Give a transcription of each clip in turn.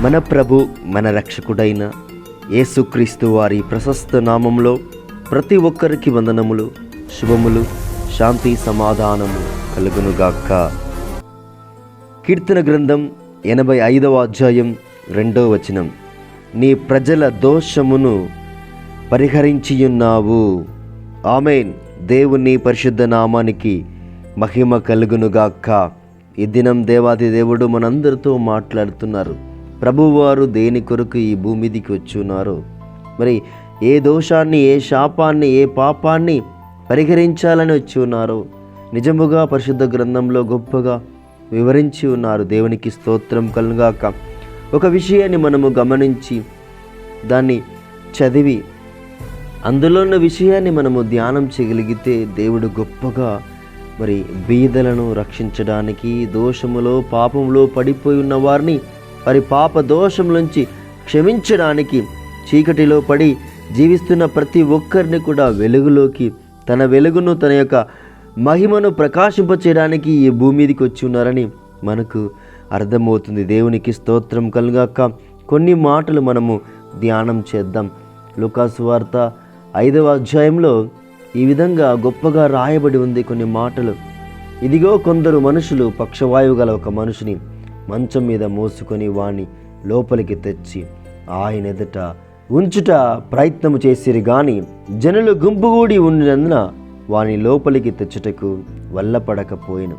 మన ప్రభు మన రక్షకుడైన యేసుక్రీస్తు వారి ప్రశస్త నామంలో ప్రతి ఒక్కరికి వందనములు శుభములు శాంతి సమాధానము కలుగునుగాక కీర్తన గ్రంథం ఎనభై ఐదవ అధ్యాయం రెండో వచనం. నీ ప్రజల దోషమును పరిహరించియున్నావు. ఆమెన్. దేవుని పరిశుద్ధ నామానికి మహిమ కలుగునుగాక ఈ దినం దేవాది దేవుడు మనందరితో మాట్లాడుతున్నారు. ప్రభువారు దేని కొరకు ఈ భూమిదికి వచ్చి ఉన్నారో మరి ఏ దోషాన్ని ఏ శాపాన్ని ఏ పాపాన్ని పరిహరించాలని వచ్చి ఉన్నారో నిజముగా పరిశుద్ధ గ్రంథంలో గొప్పగా వివరించి ఉన్నారు. దేవునికి స్తోత్రం కలుగాక. ఒక విషయాన్ని మనము గమనించి దాన్ని చదివి అందులో ఉన్న విషయాన్ని మనము ధ్యానం చేయగలిగితే దేవుడు గొప్పగా మరి బీదలను రక్షించడానికి దోషములో పాపంలో పడిపోయి ఉన్న వారిని వారి పాప దోషం నుంచి క్షమించడానికి చీకటిలో పడి జీవిస్తున్న ప్రతి ఒక్కరిని కూడా వెలుగులోకి తన వెలుగును తన యొక్క మహిమను ప్రకాశింపచేయడానికి ఈ భూమి మీదకి వచ్చి ఉన్నారని మనకు అర్థమవుతుంది. దేవునికి స్తోత్రం కలుగాక కొన్ని మాటలు మనము ధ్యానం చేద్దాం. లుకాసు వార్త ఐదవ అధ్యాయంలో ఈ విధంగా గొప్పగా రాయబడి ఉంది కొన్ని మాటలు. ఇదిగో కొందరు మనుషులు పక్షవాయువు గల ఒక మనుషుని. మంచం మీద మోసుకొని వాణ్ణి లోపలికి తెచ్చి ఆయన ఎదుట ఉంచుట ప్రయత్నము చేసిరి గాని జనులు గుంపుగూడి ఉండినందున వాని లోపలికి తెచ్చుటకు వల్లపడకపోయిన.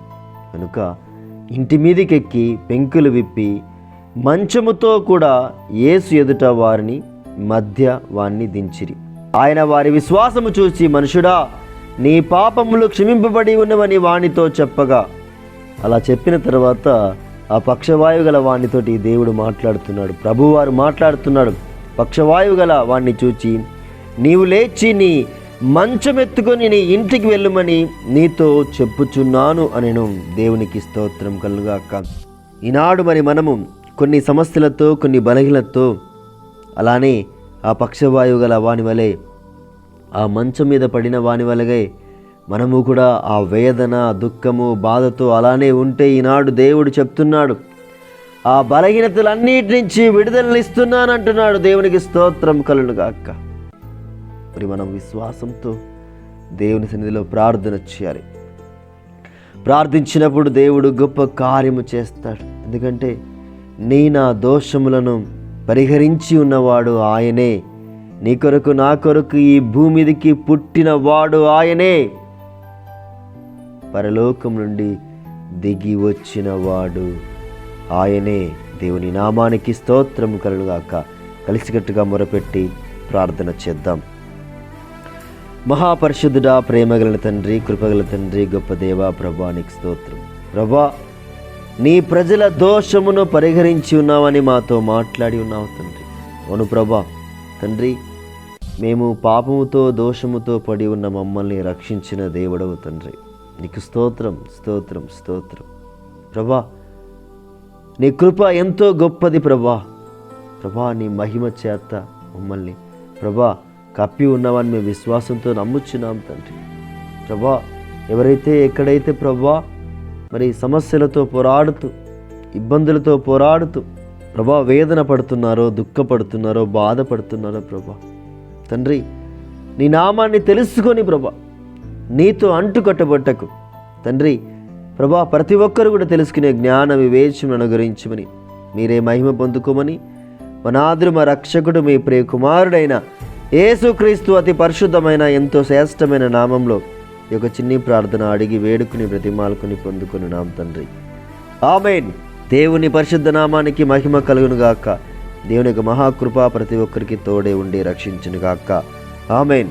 కనుక ఇంటి మీదకెక్కి పెంకులు విప్పి మంచముతో కూడా యేసు ఎదుట వారిని మధ్య వాణ్ణి దించిరి. ఆయన వారి విశ్వాసము చూసి మనుషుడా నీ పాపములు క్షమింపబడి ఉన్నవని వానితో చెప్పగా. అలా చెప్పిన తర్వాత ఆ పక్షవాయువు గల వాణ్ణితోటి దేవుడు మాట్లాడుతున్నాడు. ప్రభువారు మాట్లాడుతున్నాడు. పక్షవాయువు గల వాణ్ణి చూచి నీవు లేచి నీ మంచం ఎత్తుకొని నీ ఇంటికి వెళ్ళమని నీతో చెప్పుచున్నాను అనెను. దేవునికి స్తోత్రం కలుగాక. ఈనాడు మరి మనము కొన్ని సమస్యలతో కొన్ని బలహీనతో అలానే ఆ పక్షవాయువు గల వాని వలె ఆ మంచం మీద పడిన వాని వలగే మనము కూడా ఆ వేదన దుఃఖము బాధతో అలానే ఉంటే ఈనాడు దేవుడు చెప్తున్నాడు ఆ బలహీనతలన్నిటి నుంచి విడుదలనిస్తున్నానంటున్నాడు దేవునికి స్తోత్రం కలునుగాక మరి మనం విశ్వాసంతో దేవుని సన్నిధిలో ప్రార్థన చేయాలి. ప్రార్థించినప్పుడు దేవుడు గొప్ప కార్యము చేస్తాడు. ఎందుకంటే నీ నా దోషములను పరిహరించి ఉన్నవాడు ఆయనే. నీ కొరకు నా కొరకు ఈ భూమిదికి పుట్టినవాడు ఆయనే. పరలోకం నుండి దిగి వచ్చిన వాడు ఆయనే దేవుని నామానికి స్తోత్రం కలుగాక. కలిసికట్టుగా మొరపెట్టి ప్రార్థన చేద్దాం. మహాపరిశుద్ధుడా ప్రేమగల తండ్రి కృపగల తండ్రి గొప్ప దేవా ప్రభానికి స్తోత్రం. ప్రభా నీ ప్రజల దోషమును పరిహరించి ఉన్నావని మాతో మాట్లాడి ఉన్నావు తండ్రి. అవును ప్రభా తండ్రి మేము పాపముతో దోషముతో పడి ఉన్న మమ్మల్ని రక్షించిన దేవుడవు తండ్రి. నీకు స్తోత్రం స్తోత్రం స్తోత్రం. ప్రభా నీ కృప ఎంతో గొప్పది ప్రభా. ప్రభా నీ మహిమ చేత మమ్మల్ని ప్రభా కప్పి ఉన్నవని మేము విశ్వాసంతో నమ్ముచున్నాం తండ్రి. ప్రభా ఎవరైతే ఎక్కడైతే ప్రభా మరి సమస్యలతో పోరాడుతూ ఇబ్బందులతో పోరాడుతూ ప్రభా వేదన పడుతున్నారో దుఃఖపడుతున్నారో బాధపడుతున్నారో ప్రభా. తండ్రి నీ నామాన్ని తెలుసుకొని ప్రభా నీతో అంటుకట్టబట్టకు. తండ్రి ప్రభా ప్రతి ఒక్కరు కూడా తెలుసుకునే జ్ఞాన వివేచం అనుగ్రహించమని మీరే మహిమ పొందుకోమని మనాదురు మా రక్షకుడు మీ ప్రియ కుమారుడైన యేసుక్రీస్తు అతి పరిశుద్ధమైన ఎంతో శ్రేష్టమైన నామంలో ఈ యొక్క చిన్ని ప్రార్థన అడిగి వేడుకుని ప్రతిమాలకుని పొందుకుని నాం తండ్రి. ఆమెన్. దేవుని పరిశుద్ధ నామానికి మహిమ కలుగునుగాక దేవుని యొక్క మహాకృప ప్రతి ఒక్కరికి తోడే ఉండి రక్షించునుగాక ఆమెన్.